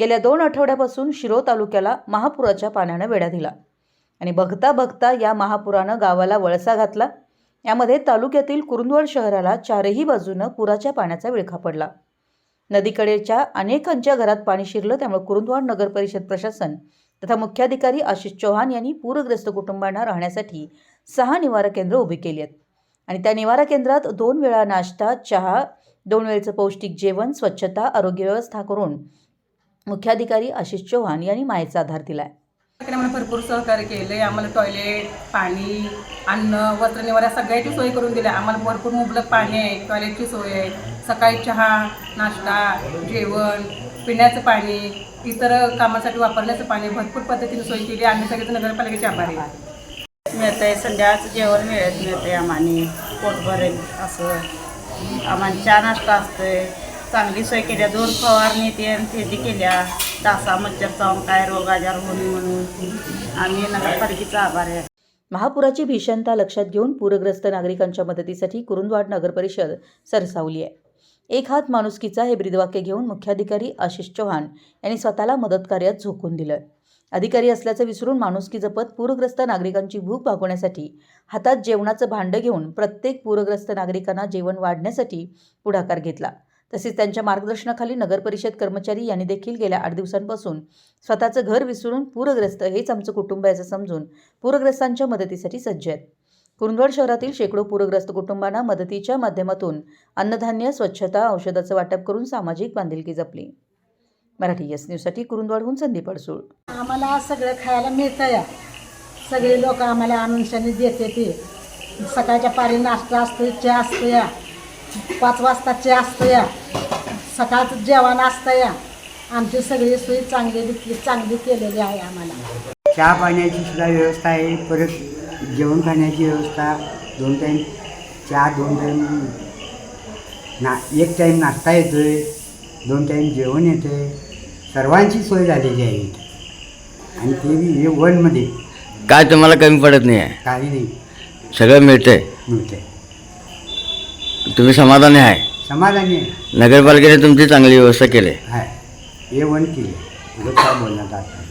गेल्या दोन आठवड्यापासून शिरो तालुक्याला महापुराच्या पाण्यानं वेढा दिला. आणि बघता बघता या महापुरानं गावाला वळसा घातला. यामध्ये तालुक्यातील कुरुंदवड शहराला चारही बाजूनं पुराच्या पाण्याचा विळखा पडला. नदीकडेच्या अनेकांच्या घरात पाणी शिरलं त्यामुळे कुरुंदवाड नगर परिषद प्रशासन तथा मुख्याधिकारी आशिष चौहान यांनी पूरग्रस्त कुटुंबांना राहण्यासाठी सहा निवारा केंद्र उभी केली आहेत. आणि त्या निवारा केंद्रात दोन वेळा नाश्ता चहा दोन वेळचं पौष्टिक जेवण स्वच्छता आरोग्य व्यवस्था करून मुख्याधिकारी आशिष चौहान यांनी मायेचा आधार दिलाय. इकडे आम्हाला भरपूर सहकार्य केले आम्हाला टॉयलेट पाणी अन्न वस्त्र निवारा सगळ्याची सोय करून दिल्या. आम्हाला भरपूर मुबलक पाणी आहे टॉयलेटची सोय आहे. सकाळी चहा नाश्ता जेवण पिण्याचं पाणी इतर कामासाठी वापरण्याचं पाणी भरपूर पद्धतीने सोय केली. आम्ही सगळेच नगरपालिकेचे आभारी आहे मिळतंय संध्याकाळचं जेवण मिळत मिळतंय आम्हाने. पोट भरेल असं आम्हाला चहा नाश्ता असतोय. चांगली सोय केल्या दोन फवारणी ते त्याची केल्या. डासा मच्छर चावून काय रोग आजार होणे म्हणून. आम्ही नगरपालिकेचा आभार आहे. महापुराची भीषणता लक्षात घेऊन पूरग्रस्त नागरिकांच्या मदतीसाठी कुरुंदवाड नगर परिषद सरसावली आहे. एक हात माणुसकीचा हे ब्रीदवाक्य घेऊन मुख्याधिकारी आशिष चौहान यांनी स्वतःला मदत कार्यात झोकून दिलं. अधिकारी असल्याचं विसरून माणुसकी जपत पूरग्रस्त नागरिकांची भूक भागवण्यासाठी हातात जेवणाचं भांडं घेऊन प्रत्येक पूरग्रस्त नागरिकांना जेवण वाढण्यासाठी पुढाकार घेतला. तसेच त्यांच्या मार्गदर्शनाखाली नगरपरिषद कर्मचारी यांनी देखील गेल्या आठ दिवसांपासून स्वतःचं घर विसरून पूरग्रस्त हेच आमचं कुटुंब आहे असं समजून पूरग्रस्तांच्या मदतीसाठी सज्ज आहेत. कुरुंदवाड शहरातील शेकडो पूरग्रस्त कुटुंबांना मदतीच्या माध्यमातून अन्नधान्य स्वच्छता औषधाचं वाटप करून सामाजिक बांधिलकी जपली. मराठी यस न्यूजसाठी कुरुंदवाडहून संदीप अडसूळ. आम्हाला सगळं खायला मिळतं या सगळे लोक आम्हाला आनंदाने देते ते. सकाळच्या पारी नाश्ता असतो चहा असतो या पाच वाजता चहा असतो या. सकाळचं जेवण असतं या. आमची सगळी सोयी चांगली दिसली चांगली केलेली आहे आम्हाला. चहा पाण्याची सुद्धा व्यवस्था आहे. परत जेवण खाण्याची व्यवस्था. दोन टाईम चहा दोन टाईम ना एक टाईम नाश्ता येतो आहे दोन टाईम जेवण येतं आहे सर्वांची सोय झालेली आहे इथे. आणि ते बी हे वनमध्ये. काय तुम्हाला कमी पडत नाही आहे? काही नाही. सगळं मिळतंय. मिळते तुम्ही समाधानी आहे? समाधानी आहे. नगरपालिकेने तुमची चांगली व्यवस्था केली. आहे. हे वन केले. उगाच काय बोलण्यात आता